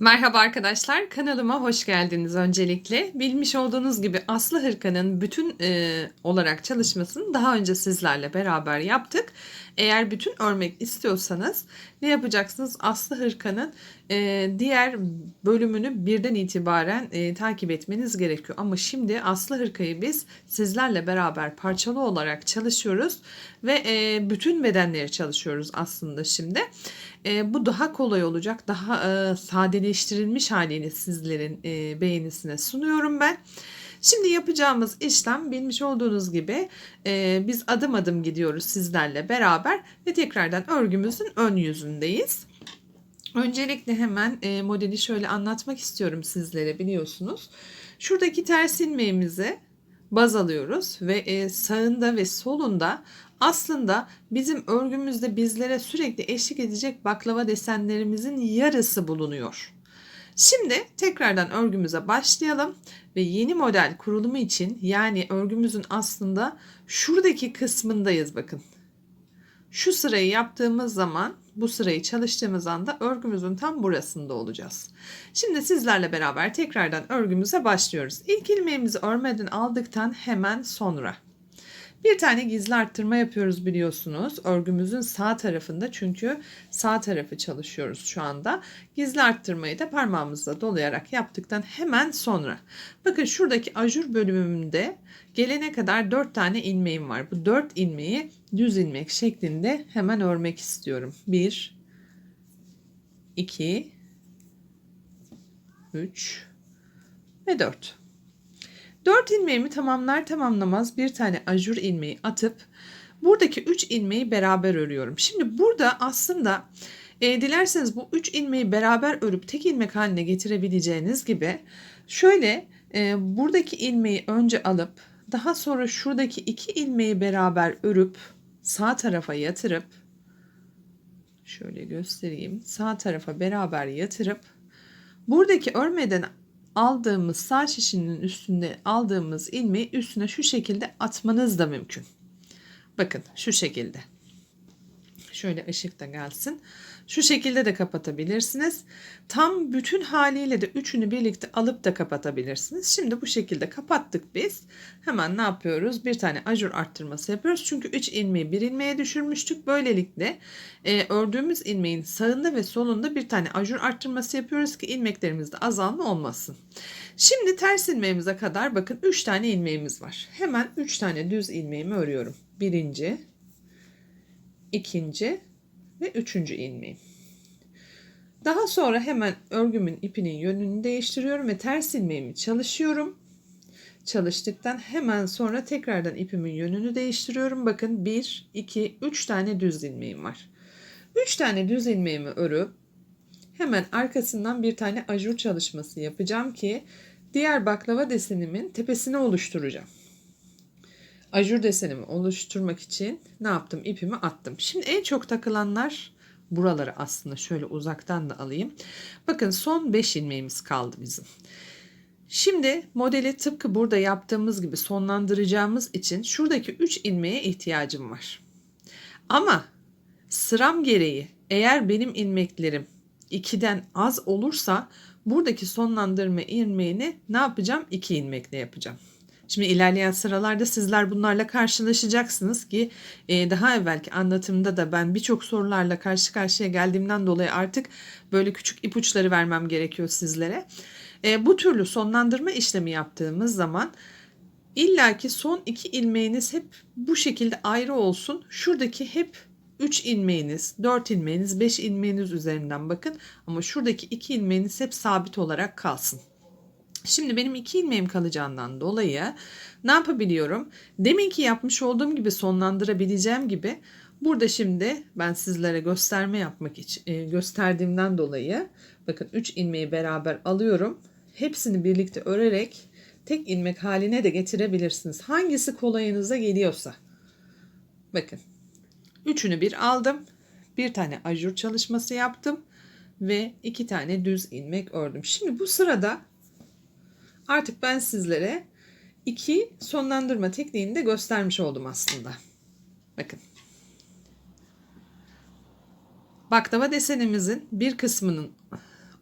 Merhaba arkadaşlar, kanalıma hoş geldiniz öncelikle. Bilmiş olduğunuz gibi Aslı Hırka'nın bütün e, olarak çalışmasını daha önce sizlerle beraber yaptık. Eğer bütün örmek istiyorsanız ne yapacaksınız? Aslı Hırka'nın e, diğer bölümünü birden itibaren e, takip etmeniz gerekiyor. Ama şimdi Aslı Hırka'yı biz sizlerle beraber parçalı olarak çalışıyoruz ve e, bütün bedenleri çalışıyoruz aslında şimdi. E, bu daha kolay olacak, daha e, sadeleştirilmiş halini sizlerin e, beğenisine sunuyorum ben. Şimdi yapacağımız işlem bilmiş olduğunuz gibi e, biz adım adım gidiyoruz sizlerle beraber ve tekrardan örgümüzün ön yüzündeyiz. Öncelikle hemen e, modeli şöyle anlatmak istiyorum sizlere biliyorsunuz. Şuradaki ters ilmeğimizi baz alıyoruz ve e, sağında ve solunda aslında bizim örgümüzde bizlere sürekli eşlik edecek baklava desenlerimizin yarısı bulunuyor. Şimdi tekrardan örgümüze başlayalım ve yeni model kurulumu için yani örgümüzün aslında şuradaki kısmındayız bakın. Şu sırayı yaptığımız zaman bu sırayı çalıştığımız anda örgümüzün tam burasında olacağız. Şimdi sizlerle beraber tekrardan örgümüze başlıyoruz. İlk ilmeğimizi örmeden aldıktan hemen sonra bir tane gizli arttırma yapıyoruz biliyorsunuz. Örgümüzün sağ tarafında çünkü sağ tarafı çalışıyoruz şu anda. Gizli arttırmayı da parmağımızla dolayarak yaptıktan hemen sonra. Bakın şuradaki ajur bölümümde gelene kadar 4 tane ilmeğim var. Bu 4 ilmeği düz ilmek şeklinde hemen örmek istiyorum. 1 2 3 ve 4. 4 ilmeğimi tamamlar tamamlamaz bir tane ajur ilmeği atıp buradaki 3 ilmeği beraber örüyorum. Şimdi burada aslında e, dilerseniz bu 3 ilmeği beraber örüp tek ilmek haline getirebileceğiniz gibi şöyle e, buradaki ilmeği önce alıp daha sonra şuradaki iki ilmeği beraber örüp sağ tarafa yatırıp şöyle göstereyim sağ tarafa beraber yatırıp buradaki örmeden aldığımız sağ şişinin üstünde aldığımız ilmeği üstüne şu şekilde atmanız da mümkün. Bakın şu şekilde. Şöyle ışık da gelsin. Şu şekilde de kapatabilirsiniz. Tam bütün haliyle de üçünü birlikte alıp da kapatabilirsiniz. Şimdi bu şekilde kapattık biz. Hemen ne yapıyoruz? Bir tane ajur arttırması yapıyoruz. Çünkü 3 ilmeği bir ilmeğe düşürmüştük. Böylelikle e, ördüğümüz ilmeğin sağında ve solunda bir tane ajur arttırması yapıyoruz ki ilmeklerimizde azalma olmasın. Şimdi ters ilmeğimize kadar bakın 3 tane ilmeğimiz var. Hemen 3 tane düz ilmeğimi örüyorum. Birinci, ikinci ve üçüncü ilmeğim. Daha sonra hemen örgümün ipinin yönünü değiştiriyorum ve ters ilmeğimi çalışıyorum. Çalıştıktan hemen sonra tekrardan ipimin yönünü değiştiriyorum. Bakın 1, 2, 3 tane düz ilmeğim var. 3 tane düz ilmeğimi örüp hemen arkasından bir tane ajur çalışması yapacağım ki diğer baklava desenimin tepesini oluşturacağım ajur desenimi oluşturmak için ne yaptım? İpimi attım. Şimdi en çok takılanlar buraları aslında şöyle uzaktan da alayım. Bakın son 5 ilmeğimiz kaldı bizim. Şimdi modeli tıpkı burada yaptığımız gibi sonlandıracağımız için şuradaki 3 ilmeğe ihtiyacım var. Ama sıram gereği eğer benim ilmeklerim 2'den az olursa buradaki sonlandırma ilmeğini ne yapacağım? 2 ilmekle yapacağım. Şimdi ilerleyen sıralarda sizler bunlarla karşılaşacaksınız ki e, daha evvelki anlatımda da ben birçok sorularla karşı karşıya geldiğimden dolayı artık böyle küçük ipuçları vermem gerekiyor sizlere. E, bu türlü sonlandırma işlemi yaptığımız zaman illaki son iki ilmeğiniz hep bu şekilde ayrı olsun. Şuradaki hep 3 ilmeğiniz, 4 ilmeğiniz, 5 ilmeğiniz üzerinden bakın ama şuradaki 2 ilmeğiniz hep sabit olarak kalsın. Şimdi benim iki ilmeğim kalacağından dolayı ne yapabiliyorum? Deminki yapmış olduğum gibi sonlandırabileceğim gibi burada şimdi ben sizlere gösterme yapmak için e, gösterdiğimden dolayı bakın 3 ilmeği beraber alıyorum. Hepsini birlikte örerek tek ilmek haline de getirebilirsiniz. Hangisi kolayınıza geliyorsa. Bakın. Üçünü bir aldım. Bir tane ajur çalışması yaptım ve iki tane düz ilmek ördüm. Şimdi bu sırada Artık ben sizlere iki sonlandırma tekniğini de göstermiş oldum aslında. Bakın. Baklava desenimizin bir kısmının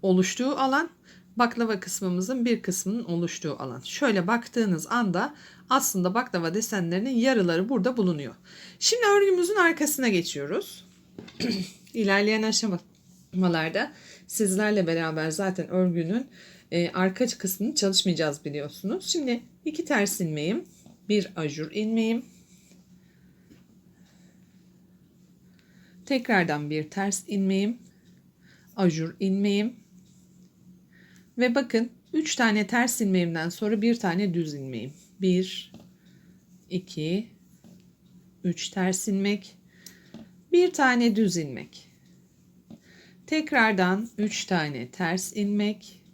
oluştuğu alan, baklava kısmımızın bir kısmının oluştuğu alan. Şöyle baktığınız anda aslında baklava desenlerinin yarıları burada bulunuyor. Şimdi örgümüzün arkasına geçiyoruz. İlerleyen aşamalarda sizlerle beraber zaten örgünün e, arka kısmını çalışmayacağız biliyorsunuz. Şimdi iki ters ilmeğim, bir ajur ilmeğim, tekrardan bir ters ilmeğim, ajur ilmeğim ve bakın 3 tane ters ilmeğimden sonra bir tane düz ilmeğim. 1 2 3 ters ilmek, bir tane düz ilmek. Tekrardan 3 tane ters ilmek.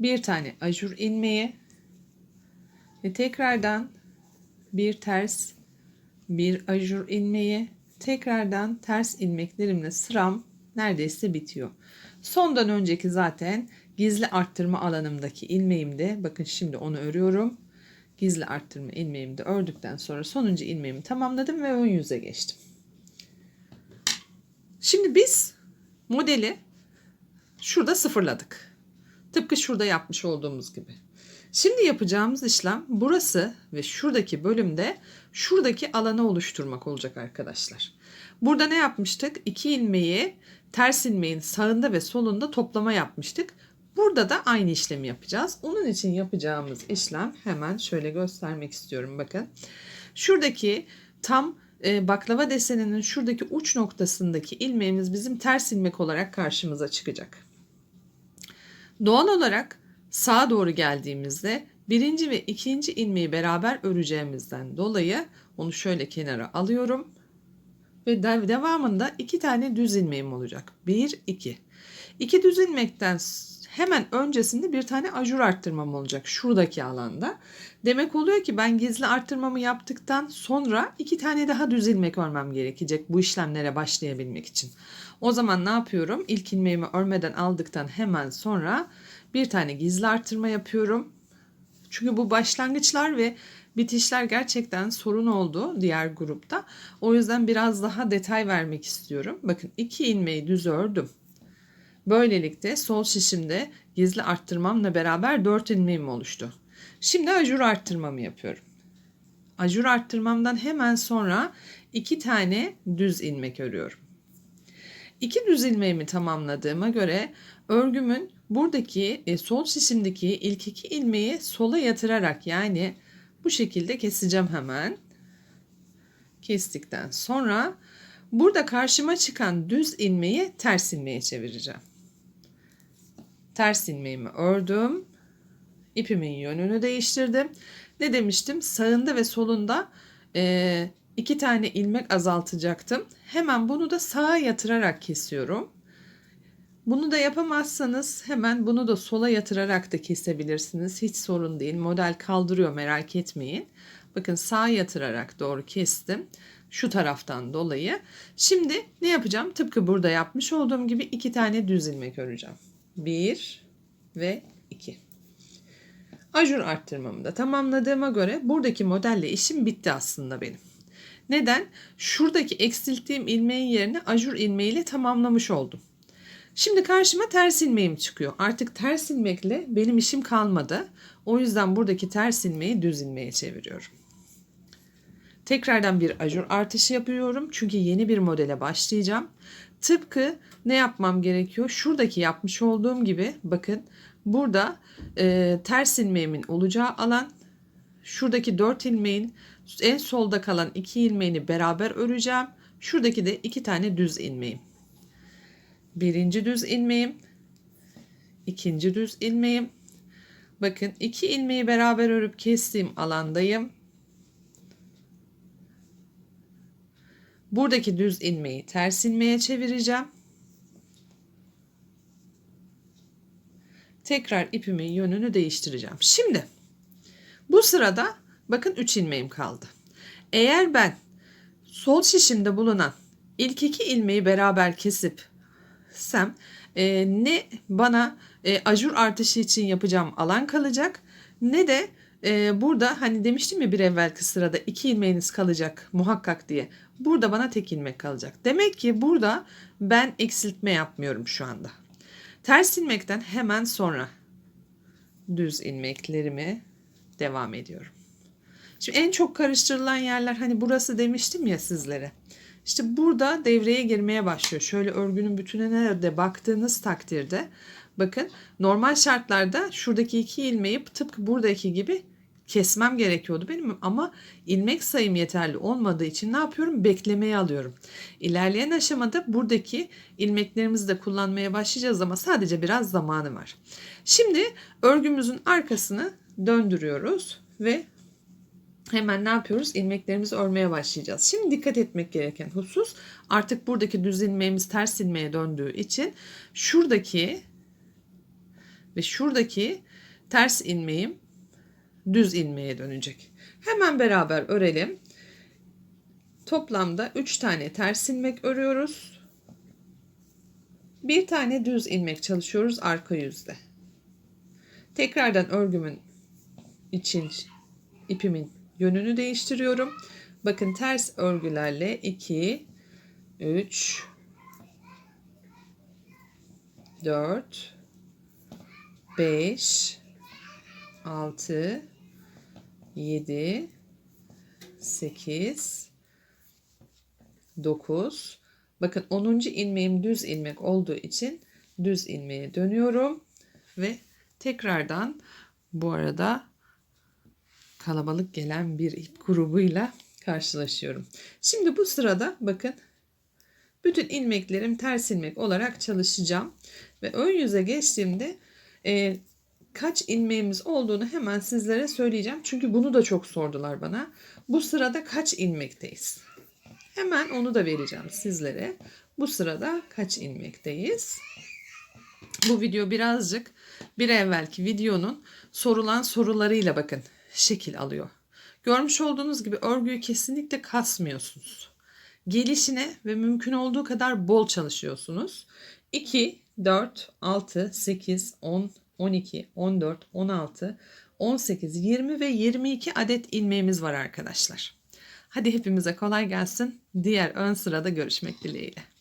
Bir tane ajur ilmeği ve tekrardan bir ters bir ajur ilmeği tekrardan ters ilmeklerimle sıram neredeyse bitiyor. Sondan önceki zaten gizli arttırma alanımdaki ilmeğimde bakın şimdi onu örüyorum. Gizli arttırma ilmeğimi de ördükten sonra sonuncu ilmeğimi tamamladım ve ön yüze geçtim. Şimdi biz modeli şurada sıfırladık. Tıpkı şurada yapmış olduğumuz gibi. Şimdi yapacağımız işlem burası ve şuradaki bölümde şuradaki alanı oluşturmak olacak arkadaşlar. Burada ne yapmıştık? İki ilmeği ters ilmeğin sağında ve solunda toplama yapmıştık. Burada da aynı işlemi yapacağız. Onun için yapacağımız işlem hemen şöyle göstermek istiyorum. Bakın şuradaki tam e, baklava deseninin şuradaki uç noktasındaki ilmeğimiz bizim ters ilmek olarak karşımıza çıkacak. Doğal olarak sağa doğru geldiğimizde birinci ve ikinci ilmeği beraber öreceğimizden dolayı onu şöyle kenara alıyorum. Ve devamında iki tane düz ilmeğim olacak. Bir, iki. İki düz ilmekten hemen öncesinde bir tane ajur arttırmam olacak şuradaki alanda. Demek oluyor ki ben gizli arttırmamı yaptıktan sonra iki tane daha düz ilmek örmem gerekecek bu işlemlere başlayabilmek için. O zaman ne yapıyorum? İlk ilmeğimi örmeden aldıktan hemen sonra bir tane gizli arttırma yapıyorum. Çünkü bu başlangıçlar ve bitişler gerçekten sorun oldu diğer grupta. O yüzden biraz daha detay vermek istiyorum. Bakın iki ilmeği düz ördüm. Böylelikle sol şişimde gizli arttırmamla beraber 4 ilmeğim oluştu. Şimdi ajur arttırmamı yapıyorum. Ajur arttırmamdan hemen sonra 2 tane düz ilmek örüyorum. 2 düz ilmeğimi tamamladığıma göre örgümün buradaki e, sol şişimdeki ilk iki ilmeği sola yatırarak yani bu şekilde keseceğim hemen. Kestikten sonra burada karşıma çıkan düz ilmeği ters ilmeğe çevireceğim ters ilmeğimi ördüm. İpimin yönünü değiştirdim. Ne demiştim? Sağında ve solunda e, iki tane ilmek azaltacaktım. Hemen bunu da sağa yatırarak kesiyorum. Bunu da yapamazsanız hemen bunu da sola yatırarak da kesebilirsiniz. Hiç sorun değil. Model kaldırıyor merak etmeyin. Bakın sağa yatırarak doğru kestim. Şu taraftan dolayı. Şimdi ne yapacağım? Tıpkı burada yapmış olduğum gibi iki tane düz ilmek öreceğim. 1 ve 2. Ajur arttırmamı da tamamladığıma göre buradaki modelle işim bitti aslında benim. Neden? Şuradaki eksilttiğim ilmeğin yerine ajur ilmeğiyle tamamlamış oldum. Şimdi karşıma ters ilmeğim çıkıyor. Artık ters ilmekle benim işim kalmadı. O yüzden buradaki ters ilmeği düz ilmeğe çeviriyorum. Tekrardan bir ajur artışı yapıyorum. Çünkü yeni bir modele başlayacağım. Tıpkı ne yapmam gerekiyor? Şuradaki yapmış olduğum gibi bakın burada e, ters ilmeğimin olacağı alan şuradaki 4 ilmeğin en solda kalan 2 ilmeğini beraber öreceğim. Şuradaki de 2 tane düz ilmeğim. Birinci düz ilmeğim. ikinci düz ilmeğim. Bakın iki ilmeği beraber örüp kestiğim alandayım. Buradaki düz ilmeği ters ilmeğe çevireceğim. Tekrar ipimin yönünü değiştireceğim. Şimdi bu sırada bakın 3 ilmeğim kaldı. Eğer ben sol şişimde bulunan ilk iki ilmeği beraber kesip sem e, ne bana e, ajur artışı için yapacağım alan kalacak ne de e, burada hani demiştim ya bir evvelki sırada iki ilmeğiniz kalacak muhakkak diye. Burada bana tek ilmek kalacak. Demek ki burada ben eksiltme yapmıyorum şu anda. Ters ilmekten hemen sonra düz ilmeklerimi devam ediyorum. Şimdi en çok karıştırılan yerler hani burası demiştim ya sizlere. İşte burada devreye girmeye başlıyor. Şöyle örgünün bütününe de baktığınız takdirde bakın normal şartlarda şuradaki iki ilmeği tıpkı buradaki gibi kesmem gerekiyordu benim ama ilmek sayım yeterli olmadığı için ne yapıyorum? Beklemeye alıyorum. İlerleyen aşamada buradaki ilmeklerimizi de kullanmaya başlayacağız ama sadece biraz zamanı var. Şimdi örgümüzün arkasını döndürüyoruz ve hemen ne yapıyoruz? İlmeklerimizi örmeye başlayacağız. Şimdi dikkat etmek gereken husus artık buradaki düz ilmeğimiz ters ilmeğe döndüğü için şuradaki ve şuradaki ters ilmeğim düz ilmeğe dönecek. Hemen beraber örelim. Toplamda 3 tane ters ilmek örüyoruz. Bir tane düz ilmek çalışıyoruz arka yüzde. Tekrardan örgümün için ipimin yönünü değiştiriyorum. Bakın ters örgülerle 2 3 4 5 6 7 8 9 Bakın 10. ilmeğim düz ilmek olduğu için düz ilmeğe dönüyorum. Ve tekrardan bu arada kalabalık gelen bir ip grubuyla karşılaşıyorum. Şimdi bu sırada bakın bütün ilmeklerim ters ilmek olarak çalışacağım. Ve ön yüze geçtiğimde e, kaç ilmeğimiz olduğunu hemen sizlere söyleyeceğim. Çünkü bunu da çok sordular bana. Bu sırada kaç ilmekteyiz? Hemen onu da vereceğim sizlere. Bu sırada kaç ilmekteyiz? Bu video birazcık bir evvelki videonun sorulan sorularıyla bakın şekil alıyor. Görmüş olduğunuz gibi örgüyü kesinlikle kasmıyorsunuz. Gelişine ve mümkün olduğu kadar bol çalışıyorsunuz. 2, 4, 6, 8, 10, 12, 14, 16, 18, 20 ve 22 adet ilmeğimiz var arkadaşlar. Hadi hepimize kolay gelsin. Diğer ön sırada görüşmek dileğiyle.